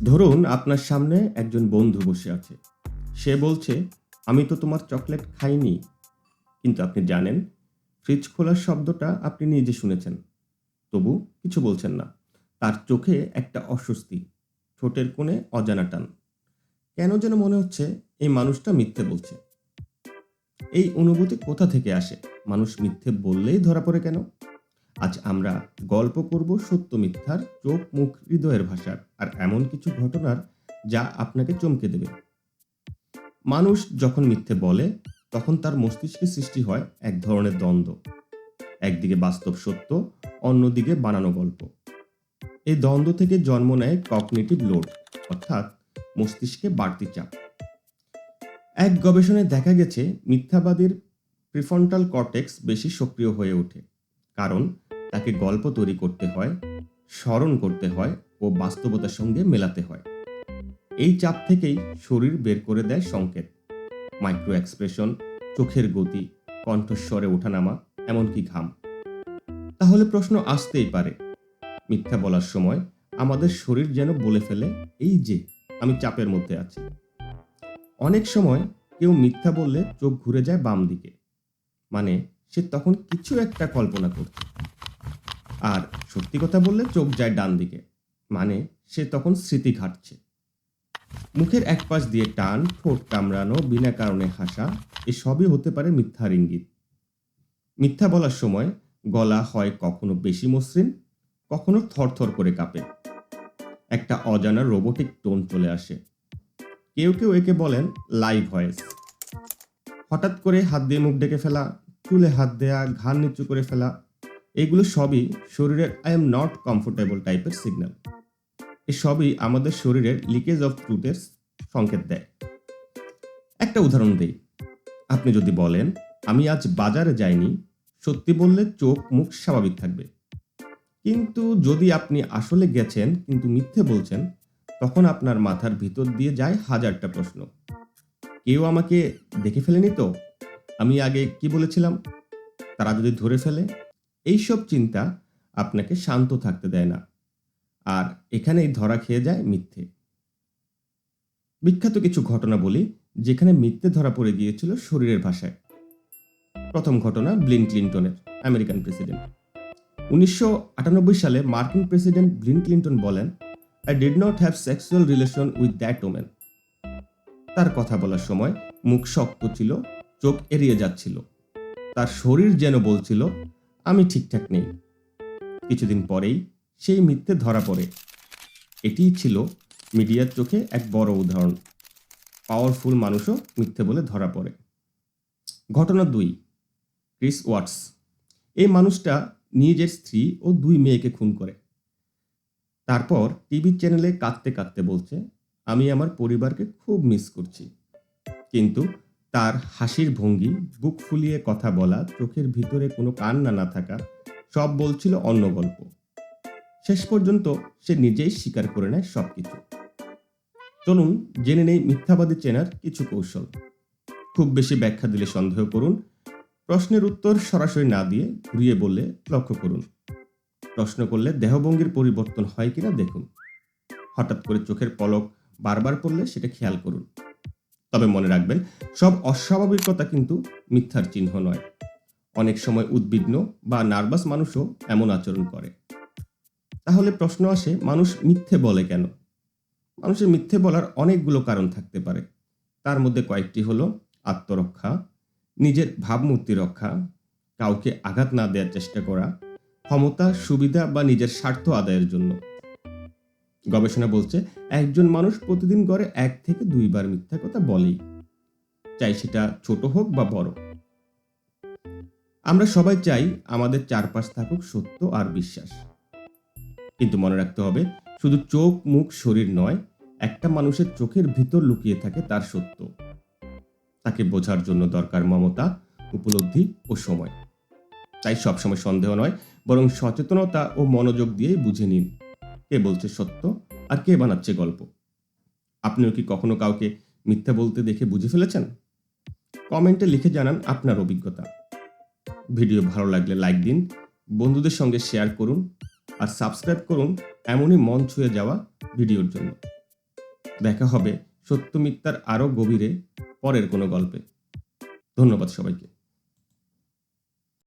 ধরুন আপনার সামনে একজন বন্ধু বসে আছে। সে বলছে, আমি তো তোমার চকলেট খাইনি। কিন্তু আপনি জানেন, ফ্রিজ খোলার শব্দটা আপনি নিজে শুনেছেন। তবু কিছু বলছেন না। তার চোখে একটা অস্বস্তি, ঠোঁটের কোণে অজানা টান। কেন যেন মনে হচ্ছে এই মানুষটা মিথ্যে বলছে। এই অনুভূতি কোথা থেকে আসে? মানুষ মিথ্যে বললেই ধরা পড়ে কেন? আজ আমরা গল্প করব সত্য মিথ্যার চোখ মুখ হৃদয়ের ভাষার আর এমন কিছু ঘটনার যা আপনাকে চমকে দেবে। মানুষ যখন মিথ্যে বলে, তখন তার মস্তিষ্কে সৃষ্টি হয় এক ধরনের দ্বন্দ্ব। একদিকে বাস্তব সত্য, অন্যদিকে বানানো গল্প। এই দ্বন্দ্ব থেকে জন্ম নেয় কগনিটিভ লোড, অর্থাৎ মস্তিষ্কে বাড়তি চাপ। এক গবেষণায় দেখা গেছে, মিথ্যাবাদীর প্রিফন্টাল কর্টেক্স বেশি সক্রিয় হয়ে ওঠে। কারণ তাকে গল্প তৈরি করতে হয়, স্মরণ করতে হয় ও বাস্তবতার সঙ্গে মেলাতে হয়। এই চাপ থেকেই শরীর বের করে দেয় সংকেত। মাইক্রো এক্সপ্রেশন, চোখের গতি, কণ্ঠস্বরে ওঠানামা, এমনকি ঘাম। তাহলে প্রশ্ন আসতেই পারে, মিথ্যা বলার সময় আমাদের শরীর যেন বলে ফেলে, এই যে, আমি চাপের মধ্যে আছি। অনেক সময় কেউ মিথ্যা বললে চোখ ঘুরে যায় বাম দিকে মানে সে তখন কিছু একটা কল্পনা করছে আর সত্যি কথা বললে চোখ যায় ডান দিকে মানে সে তখন স্মৃতি ঘাটছে। মুখের এক পাশ দিয়ে টান, ঠোঁট কামড়ানো, বিনা কারণে হাসা, এসবই হতে পারে মিথ্যার ইঙ্গিত। মিথ্যা বলার সময় গলা হয় কখনো বেশি মসৃণ, কখনো থরথর করে কাঁপে। একটা অজানা রোবোটিক টোন চলে আসে। কেউ কেউ একে বলেন লাইভ ভয়েস। হঠাৎ করে হাত দিয়ে মুখ ডেকে ফেলা চুলে হাত দেয়া, ঘাড় নিচু করে ফেলা, এগুলো সবই শরীরের আই এম নট কমফোর্টেবল টাইপের সিগন্যাল এসবই আমাদের শরীরের লিকেজ অফ ট্রুথের সংকেত দেয়। একটা উদাহরণ দিই। আপনি যদি বলেন, আমি আজ বাজারে যাইনি সত্যি বললে চোখ মুখ স্বাভাবিক থাকবে। কিন্তু যদি আপনি আসলে গেছেন, কিন্তু মিথ্যে বলছেন, তখন আপনার মাথার ভিতর দিয়ে যায় হাজারটা প্রশ্ন। কেউ আমাকে দেখে ফেলেনি তো? আমি আগে কি বলেছিলাম? তারা যদি ধরে ফেলে, এইসব চিন্তা আপনাকে শান্ত থাকতে দেয় না। আর এখানেই ধরা খেয়ে যায় মিথ্যে। বিখ্যাত কিছু ঘটনা বলি, যেখানে মিথ্যে ধরা পড়ে গিয়েছিল শরীরের ভাষায়। প্রথম ঘটনা ব্লিন ক্লিন্টনের, আমেরিকান প্রেসিডেন্ট। উনিশশো আটানব্বই সালে মার্কিন প্রেসিডেন্ট ব্লিন ক্লিন্টন বলেন I did not have sexual relation with that woman তার কথা বলার সময় মুখ শক্ত ছিল চোখ এড়িয়ে যাচ্ছিল। তার শরীর যেন বলছিল, আমি ঠিকঠাক নেই। কিছুদিন পরেই সেই মিথ্যে ধরা পড়ে। এটিই ছিল মিডিয়ার চোখে এক বড় উদাহরণ। পাওয়ারফুল মানুষও মিথ্যে বলে ধরা পড়ে। ঘটনা দুই, ক্রিস ওয়াটস। এই মানুষটা নিজের স্ত্রী ও দুই মেয়েকে খুন করে। তারপর টিভি চ্যানেলে কাঁদতে কাঁদতে বলছে, আমি আমার পরিবারকে খুব মিস করছি। কিন্তু তার হাসির ভঙ্গি, বুক ফুলিয়ে কথা বলা, চোখের ভিতরে কোনো কান্না না থাকা, সব বলছিল অন্য গল্প। শেষ পর্যন্ত সে নিজেই স্বীকার করে নেয় সব কিছু চলুন জেনে নেই মিথ্যাবাদী চেনার কিছু কৌশল। খুব বেশি ব্যাখ্যা দিলে সন্দেহ করুন। প্রশ্নের উত্তর সরাসরি না দিয়ে ঘুরিয়ে বললে লক্ষ্য করুন। প্রশ্ন করলে দেহভঙ্গির পরিবর্তন হয় কিনা দেখুন। হঠাৎ করে চোখের পলক বারবার পড়লে সেটা খেয়াল করুন। তবে মনে রাখবেন, সব অস্বাভাবিকতা কিন্তু মিথ্যার চিহ্ন নয়। অনেক সময় উদ্বিগ্ন বা নার্ভাস মানুষও এমন আচরণ করে। তাহলে প্রশ্ন আসে, মানুষ মিথ্যে বলে কেন? মানুষের মিথ্যে বলার অনেকগুলো কারণ থাকতে পারে। তার মধ্যে কয়েকটি হলো আত্মরক্ষা, নিজের ভাবমূর্তি রক্ষা, কাউকে আঘাত না দেওয়ার চেষ্টা করা, ক্ষমতা, সুবিধা বা নিজের স্বার্থ আদায়ের জন্য। গবেষণা বলছে, একজন মানুষ প্রতিদিন গড়ে এক থেকে দুইবার মিথ্যা কথা বলেই। চাই সেটা ছোট হোক বা বড়। আমরা সবাই চাই আমাদের চারপাশ থাকুক সত্য আর বিশ্বাস। কিন্তু মনে রাখতে হবে, শুধু চোখ, মুখ, শরীর নয়, একটা মানুষের চোখের ভিতর লুকিয়ে থাকে তার সত্য। তাকে বোঝার জন্য দরকার মমতা, উপলব্ধি ও সময়। তাই সবসময় সন্দেহ নয়, বরং সচেতনতা ও মনোযোগ দিয়ে বুঝে নিন। কে বলছে সত্য আর কে বানাচ্ছে গল্প? আপনিও কি কখনো কাউকে মিথ্যা বলতে দেখে বুঝে ফেলেছেন? কমেন্টে লিখে জানান আপনার অভিজ্ঞতা। ভিডিও ভালো লাগলে লাইক দিন, বন্ধুদের সঙ্গে শেয়ার করুন আর সাবস্ক্রাইব করুন এমনই মন ছুঁয়ে যাওয়া ভিডিওর জন্য। দেখা হবে সত্য মিথ্যার আরও গভীরে পরের কোনো গল্পে। ধন্যবাদ সবাইকে।